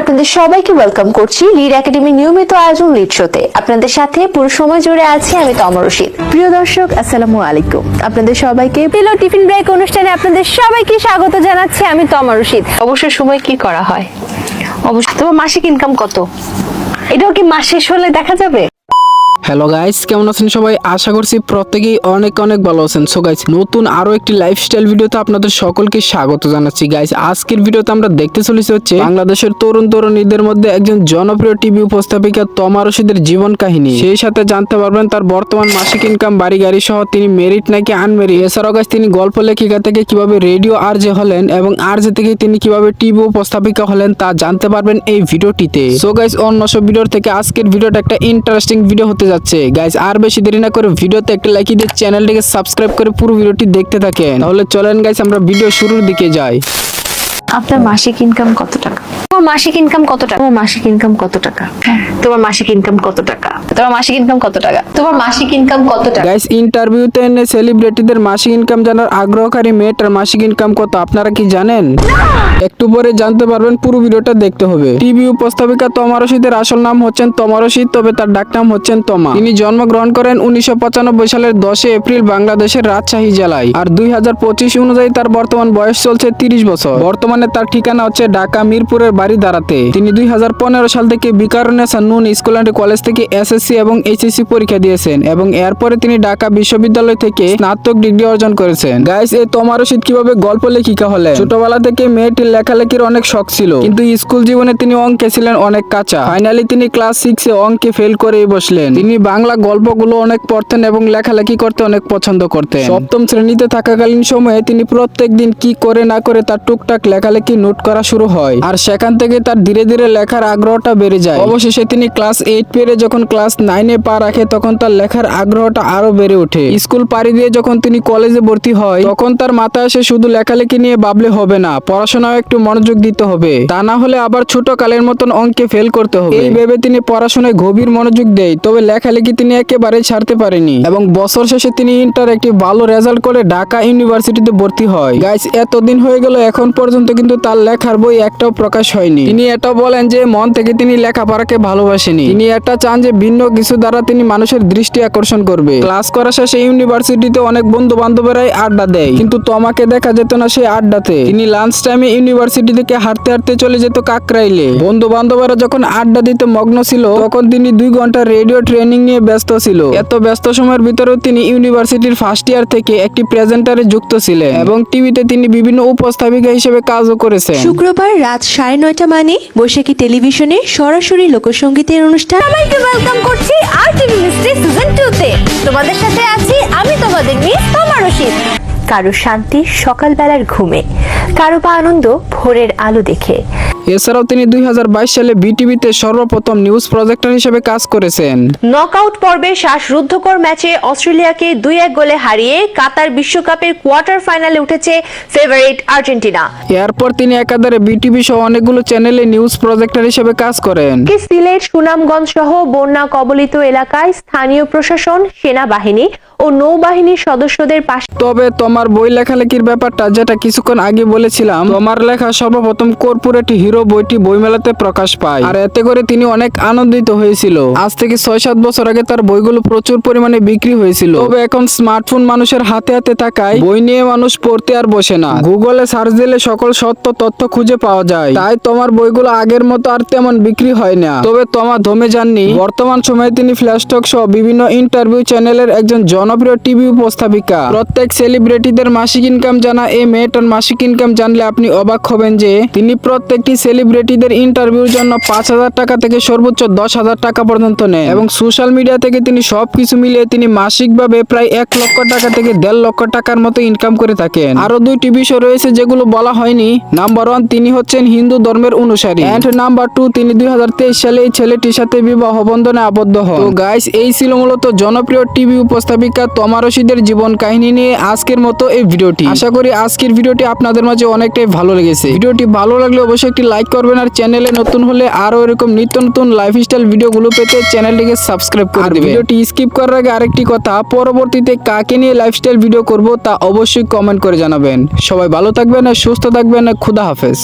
আপনাদের সবাইকে ওয়েলকাম করছি লিড একাডেমি নিয়মিত আয়োজন লিড শোতে আপনাদের সাথে পুরো সময় জুড়ে আছি আমি তমর রশিদ। প্রিয় দর্শক আসসালামু আলাইকুম। আপনাদের সবাইকে পেল টিফিন ব্রেক অনুষ্ঠানে আপনাদের সবাইকে স্বাগত জানাচ্ছি আমি তমর রশিদ। অবসর সময় কি করা হয়? অবশ্য তোমার মাসিক ইনকাম কত? এটাও কি মাস শেষ হলে দেখা যাবে? হ্যালো গাইস কেমন আছেন সবাই? আশা করছি প্রত্যেকেই অনেক অনেক ভালো আছেন। সো গাইস নতুন আরও একটি লাইফস্টাইল ভিডিওতে আপনাদের সকলকে স্বাগত জানাচ্ছি। গাইস আজকের ভিডিওতে আমরা দেখতে চলেছি হচ্ছে বাংলাদেশের তরুণ তরুণীদের মধ্যে একজন জনপ্রিয় টিভি উপস্থাপিকা তমা রশিদের জীবন কাহিনী। সেই সাথে জানতে পারবেন তার বর্তমান মাসিক ইনকাম বাড়ি গাড়ি সহ তিনি মেরিট নাকি আনমেরিট এছাড়াও গাইস তিনি গল্প লেখিকা থেকে কীভাবে রেডিও আর যে হলেন এবং আর যে থেকে তিনি কীভাবে টিভি উপস্থাপিকা হলেন তা জানতে পারবেন এই ভিডিওটিতে। সো গাইস অন্য সব ভিডিওর থেকে আজকের ভিডিওটা একটা ইন্টারেস্টিং ভিডিও হতে যাচ্ছে। গাইস আর বেশি দেরি না করে ভিডিওতে একটা লাইক দিয়ে চ্যানেলটিকে সাবস্ক্রাইব করে পুরো ভিডিওটি দেখতে থাকেন। তাহলে চলেন গাইস আমরা ভিডিও শুরুর দিকে যাই। আপনার মাসিক ইনকাম কত টাকা? তোমার মাসিক ইনকাম কত টাকা? তোমার মাসিক ইনকাম কত টাকা? তোমার মাসিক ইনকাম কত টাকা? তোমার মাসিক ইনকাম কত টাকা? তোমার মাসিক ইনকাম কত টাকা? গাইস ইন্টারভিউতে এনে সেলিব্রিটিদের মাসিক ইনকাম জানার আগ্রহকারী মেয়েটার মাসিক ইনকাম কত আপনারা কি জানেন? একটু পরে জানতে পারবেন পুরো ভিডিওটা দেখতে হবে। টিভি উপস্থাপিকা তমা রশিদের আসল নাম হচ্ছেন তমা তবে তার ডাকনাম হচ্ছেন তমা। তিনি জন্মগ্রহণ করেন উনিশশো পঁচানব্বই সালের দশই এপ্রিল বাংলাদেশের রাজশাহী জেলায়। আর দুই হাজার পঁচিশ অনুযায়ী তার বর্তমান বয়স চলছে তিরিশ বছর। বর্তমানে তার ঠিকানা হচ্ছে ঢাকা মিরপুরের বাড়ি দাঁড়াতে। তিনি দুই হাজার পনেরো সাল থেকে Viqarunnisa Noon school and college থেকে এসএসসি এবং এইচএসসি পরীক্ষা দিয়েছেন এবং এরপরে তিনি ঢাকা বিশ্ববিদ্যালয় থেকে স্নাতক ডিগ্রি অর্জন করেছেন। গাইস, এই তমা রশিদ কীভাবে গল্প লেখিকা হলেন? ছোটবেলা থেকে মেয়েটির লেখালেখির অনেক শখ ছিল। কিন্তু স্কুল জীবনে তিনি অঙ্কে ছিলেন অনেক কাঁচা। ফাইনালি তিনি ক্লাস সিক্সে অঙ্কে ফেল করেই বসলেন। তিনি বাংলা গল্পগুলো অনেক পড়তেন এবং লেখালেখি করতে অনেক পছন্দ করতেন। সপ্তম শ্রেণীতে থাকাকালীন সময়ে তিনি প্রত্যেক দিন কি করে না করে তার টুকটাক লেখালেখি নোট করা শুরু হয়। আর সেখান থেকে তার ধীরে ধীরে লেখার আগ্রহটা বেড়ে যায়। অবশেষে তিনি ক্লাস এইট পেরে যখন ক্লাস নাইনে পা রাখে, তখন তার লেখার আগ্রহটা আরও বেড়ে ওঠে। স্কুল পাড়ি দিয়ে যখন তিনি কলেজে ভর্তি হয়, তখন তার মাথায় আসে শুধু লেখালেখি নিয়ে ভাবলে হবে না, পড়াশোনাও একটু মনোযোগ দিতে হবে। তা না হলে আবার ছোট কালের মতন অঙ্কে ফেল করতে হবে। এই ভেবে তিনি পড়াশোনায় গভীর মনোযোগ দেয়, তবে লেখালেখি তিনি একেবারে ছাড়তে পারেনি। এবং বছর শেষে তিনি ইন্টার একটি ভালো রেজাল্ট করে ঢাকা ইউনিভার্সিটিতে ভর্তি হয়। গাইস এতদিন হয়ে গেল, এখন পর্যন্ত কিন্তু তার লেখার বই একটাও প্রকাশ হয়নি। তিনি এটা বলেন যে, মন থেকে তিনি লেখাপড়াকে ভালোবাসেনি। তিনি এটা চান যে, ভিন্ন কিছু দ্বারা তিনি মানুষের দৃষ্টি আকর্ষণ করবে। ক্লাস করা শেষে ইউনিভার্সিটিতে অনেক বন্ধু বান্ধবেরাই আড্ডা দেয়। কিন্তু তোমাকে দেখা যেত না সেই আড্ডাতে। তিনি লাঞ্চ টাইমে ইউনিভার্সিটি থেকে হাঁটতে হাঁটতে চলে যেত কাকরাইলে। বন্ধু বান্ধবেরা যখন আড্ডা দিতে মগ্ন ছিল, তখন তিনি দুই ঘণ্টা রেডিও ট্রেনিং নিয়ে ব্যস্ত ছিল। এত ব্যস্ত সময়ের ভিতরেও তিনি ইউনিভার্সিটির ফার্স্ট ইয়ার থেকে একটি প্রেজেন্টারে যুক্ত ছিলেন এবং টিভিতে তিনি বিভিন্ন উপস্থাপিকা হিসেবে কাজও করেছেন। শুক্রবার রাত সাড়ে নয়টা মানে বৈশাখী টেলিভিশনে সরাসরি লোকসঙ্গীতের অনুষ্ঠান। সবাইকে ওয়েলকাম করছি আর টিভি মিস্ট্রি সিজন টু তে। তোমাদের সাথে আছি আমি তোমাদের মিস তোমার রশিদ। কারও শান্তি সকালবেলার ঘুমে। কারও বা আনন্দ ভোরের আলো দেখে। এছাড়াও তিনি দুই হাজার বাইশ সালে বিটিভিতে সর্বপ্রথম নিউজ প্রজেক্টর হিসেবে কাজ করেছেন। নকআউট পর্বে শ্বাসরুদ্ধকর ম্যাচে অস্ট্রেলিয়াকে দুই এক গোলে হারিয়ে কাতার বিশ্বকাপের কোয়ার্টার ফাইনালে উঠেছে ফেভারিট আর্জেন্টিনা। এরপর তিনি একাধারে বিটিভি সহ অনেকগুলো চ্যানেলে নিউজ প্রজেক্টর হিসেবে কাজ করেন। সিলেট সুনামগঞ্জ সহ বন্যা কবলিত এলাকায় স্থানীয় প্রশাসন সেনাবাহিনী ও নৌবাহিনীর সদস্যদের পাশে তবে তোমার বই লেখালেখির ব্যাপারটা যেটা কিছুক্ষণ আগে বলেছিলাম তোমার লেখা সর্বপ্রথম কর্পোরেট হিরো বইটি বইমেলাতে প্রকাশ পায়। আর এতে করে তিনি অনেক আনন্দিত হয়েছিল। আজ থেকে ছয় সাত বছর আগে তার বইগুলো প্রচুর পরিমাণে বিক্রি হয়েছিল। তবে এখন স্মার্টফোন মানুষের হাতে হাতে থাকায় বই নিয়ে মানুষ পড়তে আর বসে না। গুগলে সার্চ দিলে সকল সত্য তথ্য খুঁজে পাওয়া যায়। তাই তোমার বইগুলো আগের মতো আর তেমন বিক্রি হয় না। তবে তোমা ধমে যাননি। বর্তমান সময়ে তিনি ফ্ল্যাশটক সহ বিভিন্ন ইন্টারভিউ চ্যানেলের একজন জনপ্রিয় টিভি উপস্থাপিকা। প্রত্যেক সেলিব্রিটিদের মাসিক ইনকাম জানা এই মেয়েটার মাসিক ইনকাম জানলে আপনি অবাক হবেন যে, তিনি প্রত্যেকটি সেলিব্রিটিদের ইন্টারভিউর জন্য পাঁচ হাজার টাকা থেকে সর্বোচ্চ দশ হাজার টাকা পর্যন্ত নেয়। এবং সোশ্যাল মিডিয়া থেকে তিনি সবকিছু মিলিয়ে তিনি মাসিকভাবে প্রায় এক লক্ষ টাকা থেকে দেড় লক্ষ টাকার মতো ইনকাম করে থাকেন। আরও দুইটি বিষয় রয়েছে যেগুলো বলা হয়নি। নাম্বার ওয়ান তিনি হচ্ছেন হিন্দু ধর্মের অনুসারী। অ্যান্ড নাম্বার টু তিনি দুই হাজার তেইশ সালে এই ছেলেটির সাথে বিবাহ বন্ধনে আবদ্ধ হন। তো গাইস এই ছিল মূলত জনপ্রিয় টিভি উপস্থাপিকা তমা রশিদের জীবন কাহিনী নিয়ে আজকের মতো এই ভিডিওটি। আশা করি আজকের ভিডিওটি আপনাদের মাঝে অনেকটাই ভালো লেগেছে। ভিডিওটি ভালো লাগলে অবশ্যই একটি লাইক করবেন আর চ্যানেলে নতুন হলে আরও এরকম নিত্য নতুন লাইফস্টাইল ভিডিওগুলো পেতে চ্যানেলটিকে সাবস্ক্রাইব করে দিবেন। ভিডিওটি স্কিপ করার আগে আরেকটি কথা পরবর্তীতে কাকে নিয়ে লাইফস্টাইল ভিডিও করব তা অবশ্যই কমেন্ট করে জানাবেন। সবাই ভালো থাকবেন আর সুস্থ থাকবেন খুদা হাফেজ।